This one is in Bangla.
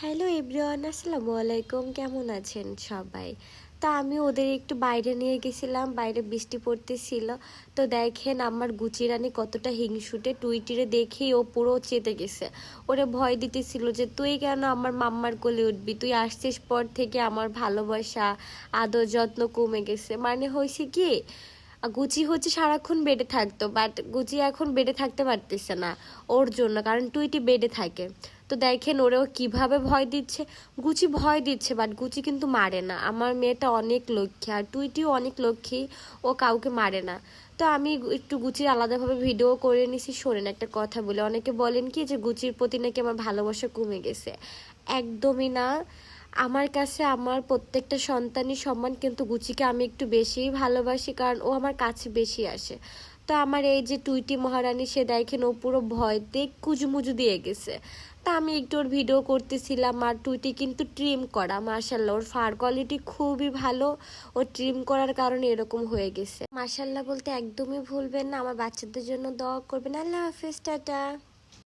হ্যালো এভরিওয়ান, আসসালামু আলাইকুম। কেমন আছেন সবাই? তা আমি ওদের একটু বাইরে নিয়ে গেছিলাম, বাইরে বৃষ্টি পড়তেছিল। তো দেখেন আমার গুচি রানী কতটা হিংসুটে টুইটিরে দেখেই ও পুরো চেতে গেছে। ওরে ভয় দিতেছিল যে, তুই কেন আমার মাম্মার কোলে উঠবি? তুই আসছিস পর থেকে আমার ভালোবাসা, আদর, যত্ন কমে গেছে। মানে হয়েছে কি গুচি হচ্ছে সারাক্ষণ বেডে থাকতো বাট গুচি এখন বেডে থাকতে পারতেছে না ওর জন্য, কারণ টুইটি বেডে থাকে। তো দেখেন ওরেও কীভাবে ভয় দিচ্ছে। গুচি ভয় দিচ্ছে বাট গুচি কিন্তু মারে না। আমার মেয়েটা অনেক লক্ষ্মী, আর টুইটিও অনেক লক্ষ্মী, ও কাউকে মারে না। তো আমি একটু গুচির আলাদাভাবে ভিডিও করে নিছি, শোনেন একটা কথা বলে। অনেকে বলেন কি যে গুচির প্রতি নাকি আমার ভালোবাসা কমে গেছে। একদমই না। আমার কাছে আমার প্রত্যেকটা সন্তানই সম্মান কিন্তু গুচিকে আমি একটু বেশিই ভালোবাসি, কারণ ও আমার কাছে বেশি আসে। তো আমার এই যে টুইটি মহারানী, সে দেখেন ও পুরো ভয়তে কুজুমুজু দিয়ে গেছে। তা আমি একটু ওর ভিডিও করতেছিলাম আর টুইটি কিন্তু ট্রিম করা মার্শাল্লাহ ওর ফার কোয়ালিটি খুবই ভালো। ও ট্রিম করার কারণে এরকম হয়ে গেছে। মার্শাল্লাহ বলতে একদমই ভুলবেন না, আমার বাচ্চাদের জন্য দোয়া করবেন। আল্লাহ হাফেজ, টাটা।